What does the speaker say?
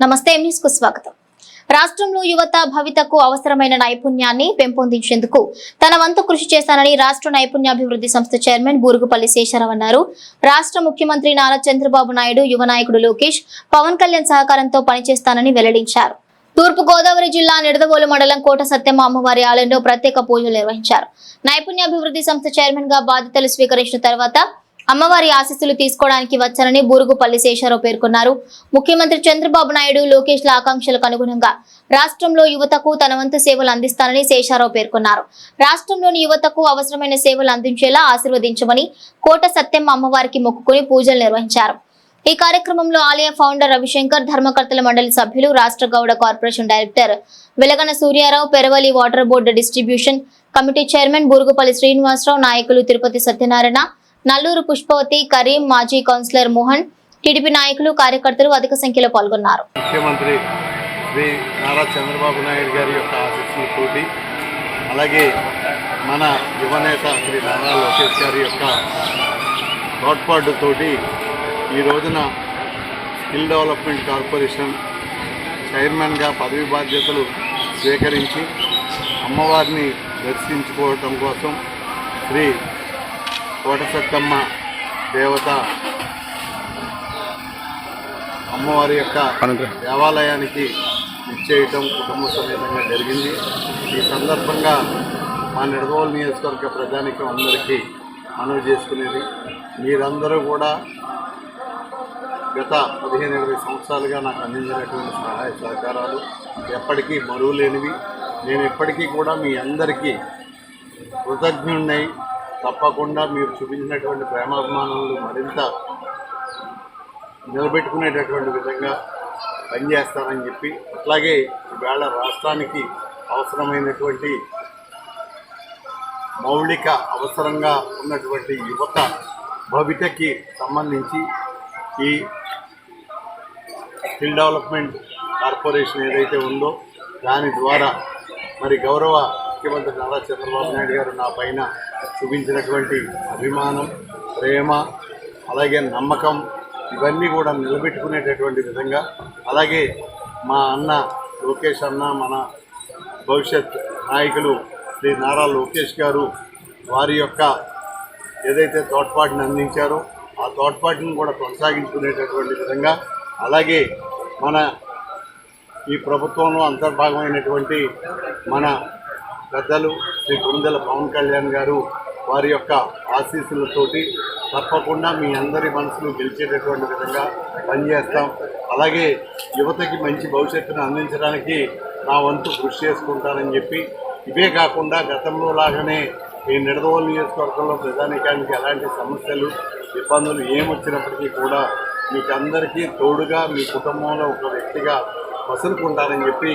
నమస్తే కు స్వాగతం. రాష్ట్రంలో యువత భవితకు అవసరమైన నైపుణ్యాన్ని పెంపొందించేందుకు తన వంతు కృషి చేశానని రాష్ట్ర నైపుణ్యాభివృద్ధి సంస్థ చైర్మన్ బూరుగుపల్లి శేషరావు అన్నారు. రాష్ట్ర ముఖ్యమంత్రి నారా చంద్రబాబు నాయుడు యువ నాయకుడు లోకేష్ పవన్ కళ్యాణ్ సహకారంతో పనిచేస్తానని వెల్లడించారు. తూర్పు గోదావరి జిల్లా నిడదవోలు మండలం కోట సత్యమ్మ అమ్మవారి ఆలయంలో ప్రత్యేక పూజలు నిర్వహించారు. నైపుణ్యాభివృద్ధి సంస్థ చైర్మన్గా బాధ్యతలు స్వీకరించిన తర్వాత అమ్మవారి ఆశీస్సులు తీసుకోవడానికి వచ్చారని బూరుగుపల్లి శేషారావు పేర్కొన్నారు. ముఖ్యమంత్రి చంద్రబాబు నాయుడు లోకేష్ల ఆకాంక్షలకు అనుగుణంగా రాష్ట్రంలో యువతకు తన వంతు సేవలు అందిస్తానని శేషారావు పేర్కొన్నారు. రాష్ట్రంలోని యువతకు అవసరమైన సేవలు అందించేలా ఆశీర్వదించమని కోట సత్యమ్మ అమ్మవారికి మొక్కుకొని పూజలు నిర్వహించారు. ఈ కార్యక్రమంలో ఆలయ ఫౌండర్ రవిశంకర్ ధర్మకర్తల మండలి సభ్యులు రాష్ట్ర Gouda corporation director Velagana Suryarao Peravali water board distribution committee chairman Burugupalli Srinivasarao నాయకులు తిరుపతి సత్యనారాయణ నల్లూరు పుష్పవతి కరీం మాజీ కౌన్సిలర్ మోహన్ టీడీపీ నాయకులు కార్యకర్తలు అధిక సంఖ్యలో పాల్గొన్నారు. ముఖ్యమంత్రి శ్రీ నారా చంద్రబాబు నాయుడు గారి యొక్క ఆశీస్సులతోటి అలాగే మన యువనేత శ్రీ నారా లోకేష్ గారి యొక్క తోడ్పాటుతోటి ఈ రోజున స్కిల్ డెవలప్మెంట్ కార్పొరేషన్ చైర్మన్గా పదవి బాధ్యతలు స్వీకరించి అమ్మవారిని దర్శించుకోవటం కోసం శ్రీ కోటసత్తమ్మ దేవత అమ్మవారి యొక్క దేవాలయానికి ఇచ్చేయటం కుటుంబ సమేతంగా జరిగింది. ఈ సందర్భంగా మా నిడదవోలు నియోజకవర్గ ప్రజానికం అందరికీ మనవి చేసుకునేది. మీరందరూ కూడా గత పదిహేను ఇరవై సంవత్సరాలుగా నాకు అందించినటువంటి సహాయ సహకారాలు ఎప్పటికీ మరువు లేనివి నేను ఎప్పటికీ కూడా మీ అందరికీ కృతజ్ఞున్నై తప్పకుండా మీరు చూపించినటువంటి ప్రేమాభిమానాలు మరింత నిలబెట్టుకునేటటువంటి విధంగా పనిచేస్తానని చెప్పి అట్లాగే ఈవేళ రాష్ట్రానికి అవసరమైనటువంటి మౌలిక అవసరంగా ఉన్నటువంటి యువత భవితకి సంబంధించి ఈ స్కిల్ డెవలప్మెంట్ కార్పొరేషన్ ఏదైతే ఉందో దాని ద్వారా మరి గౌరవ ముఖ్యమంత్రి నారా చంద్రబాబు నాయుడు గారు నా పైన చూపించినటువంటి అభిమానం ప్రేమ అలాగే నమ్మకం ఇవన్నీ కూడా నిలబెట్టుకునేటటువంటి విధంగా అలాగే మా అన్న లోకేష్ అన్న మన భవిష్యత్ నాయకులు శ్రీ నారా లోకేష్ గారు వారి యొక్క ఏదైతే తోడ్పాటుని అందించారో ఆ తోడ్పాటుని కూడా కొనసాగించుకునేటటువంటి విధంగా అలాగే మన ఈ ప్రభుత్వంలో అంతర్భాగమైనటువంటి మన పెద్దలు శ్రీ గుండెల పవన్ కళ్యాణ్ గారు వారి యొక్క ఆశీస్సులతోటి తప్పకుండా మీ అందరి మనసును గెలిచేటటువంటి విధంగా పనిచేస్తాం. అలాగే యువతకి మంచి భవిష్యత్తును అందించడానికి నా వంతు కృషి చేసుకుంటానని చెప్పి ఇవే కాకుండా గతంలో లాగానే ఈ నిడదవోలు నియోజకవర్గంలో ప్రజానీకానికి ఎలాంటి సమస్యలు ఇబ్బందులు ఏమొచ్చినప్పటికీ కూడా మీకు అందరికీ తోడుగా మీ కుటుంబంలో ఒక వ్యక్తిగా మసులుకుంటానని చెప్పి